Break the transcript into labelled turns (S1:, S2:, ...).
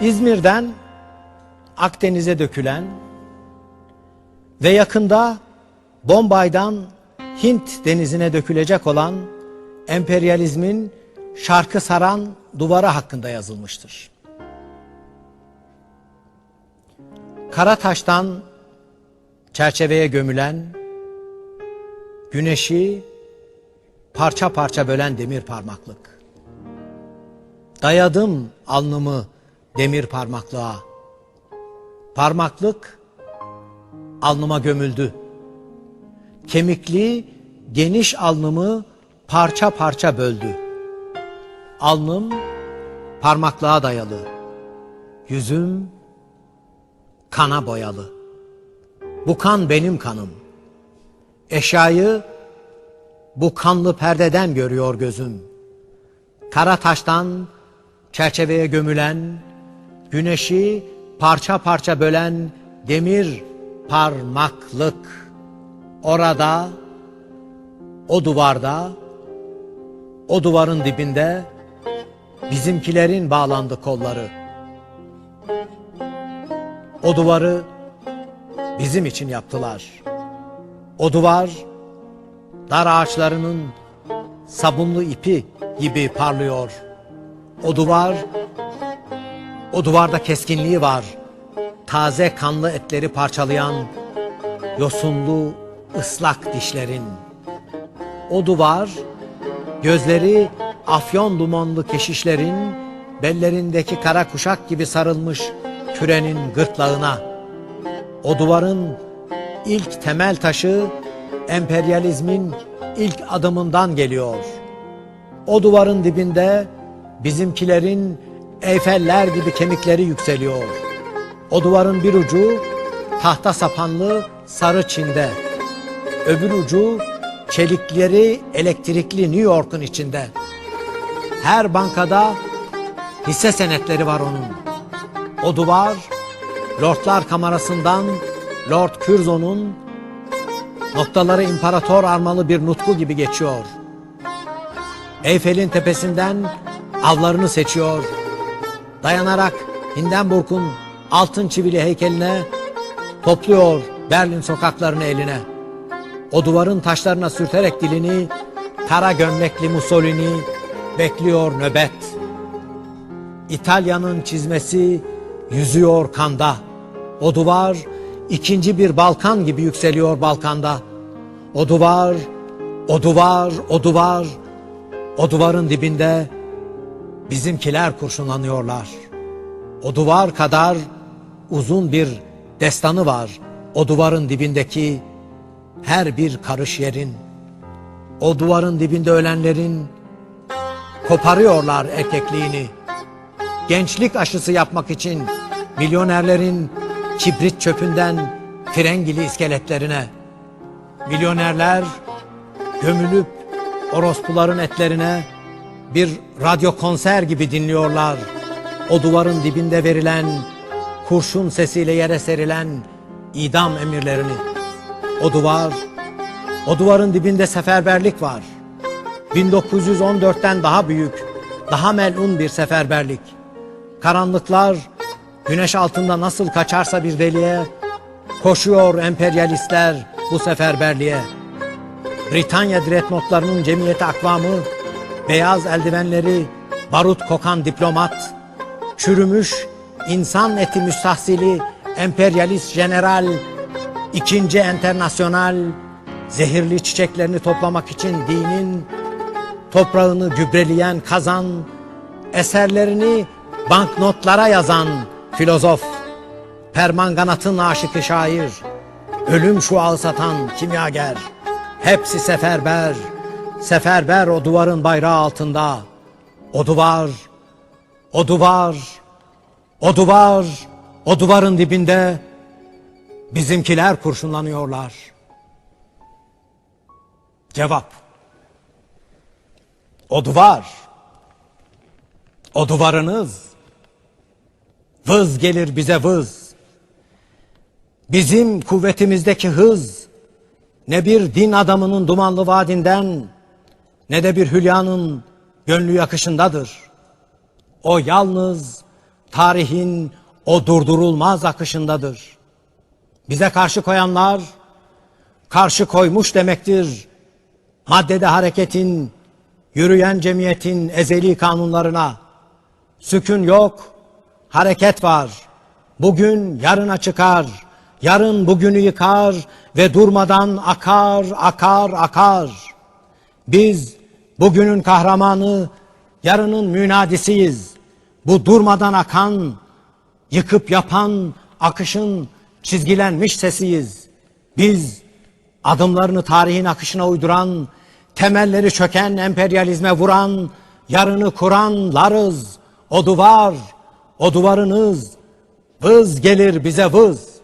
S1: İzmir'den Akdeniz'e dökülen ve yakında Bombay'dan Hint denizine dökülecek olan emperyalizmin şarkı saran duvarı hakkında yazılmıştır. Kara taştan çerçeveye gömülen, güneşi parça parça bölen demir parmaklık. Dayadım alnımı demir parmaklığa. Parmaklık alnıma gömüldü. Kemikli geniş alnımı parça parça böldü. Alnım parmaklığa dayalı. Yüzüm kana boyalı. Bu kan benim kanım. Eşyayı bu kanlı perdeden görüyor gözüm. Kara taştan çerçeveye gömülen, güneşi parça parça bölen demir parmaklık. Orada, o duvarda, o duvarın dibinde bizimkilerin bağlandı kolları. O duvarı bizim için yaptılar. O duvar dar ağaçlarının sabunlu ipi gibi parlıyor. O duvar, o duvarda keskinliği var. Taze kanlı etleri parçalayan yosunlu ıslak dişlerin. O duvar, gözleri afyon dumanlı keşişlerin bellerindeki kara kuşak gibi sarılmış kürenin gırtlağına. O duvarın ilk temel taşı emperyalizmin ilk adımından geliyor. O duvarın dibinde bizimkilerin Eyfeller gibi kemikleri yükseliyor. O duvarın bir ucu tahta sapanlı sarı Çin'de. Öbür ucu çelikleri elektrikli New York'un içinde. Her bankada hisse senetleri var onun. O duvar Lordlar Kamerası'ndan Lord Curzon'un noktaları imparator armalı bir nutku gibi geçiyor. Eyfel'in tepesinden avlarını seçiyor. Dayanarak Hindenburg'un altın çivili heykeline topluyor Berlin sokaklarını eline. O duvarın taşlarına sürterek dilini kara gömlekli Mussolini bekliyor nöbet. İtalya'nın çizmesi yüzüyor kanda. O duvar ikinci bir Balkan gibi yükseliyor Balkan'da. O duvar, o duvar, o duvar, o duvarın dibinde bizimkiler kurşunlanıyorlar. O duvar kadar uzun bir destanı var. O duvarın dibindeki her bir karış yerin. O duvarın dibinde ölenlerin koparıyorlar erkekliğini. Gençlik aşısı yapmak için milyonerlerin kibrit çöpünden frengili iskeletlerine. Milyonerler gömülüp orospuların etlerine bir radyo konser gibi dinliyorlar. O duvarın dibinde verilen kurşun sesiyle yere serilen idam emirlerini. O duvar, o duvarın dibinde seferberlik var. 1914'ten daha büyük, daha melun bir seferberlik. Karanlıklar güneş altında nasıl kaçarsa bir deliğe, koşuyor emperyalistler bu seferberliğe. Britanya diretnotlarının cemiyeti akvamı, beyaz eldivenleri, barut kokan diplomat, çürümüş insan eti müstahsili emperyalist general, ikinci enternasyonal, zehirli çiçeklerini toplamak için dinin toprağını gübreleyen kazan, eserlerini banknotlara yazan filozof, permanganatın aşıkı şair, ölüm şuağı satan kimyager, hepsi seferber, seferber o duvarın bayrağı altında. O duvar, o duvar, o duvar, o duvarın dibinde bizimkiler kurşunlanıyorlar. Cevap. O duvar. O duvarınız. Vız gelir bize vız. Bizim kuvvetimizdeki hız ne bir din adamının dumanlı vadinden ne de bir hülyanın gönlü yakışındadır. O yalnız tarihin o durdurulmaz akışındadır. Bize karşı koyanlar karşı koymuş demektir. Maddede hareketin, yürüyen cemiyetin ezeli kanunlarına. Sükun yok, hareket var. Bugün yarına çıkar, yarın bugünü yıkar ve durmadan akar, akar, akar. Biz bugünün kahramanı, yarının münadisiyiz. Bu durmadan akan, yıkıp yapan akışın çizgilenmiş sesiyiz. Biz adımlarını tarihin akışına uyduran, temelleri çöken emperyalizme vuran, yarını kuranlarız. O duvar, o duvarınız, vız gelir bize vız.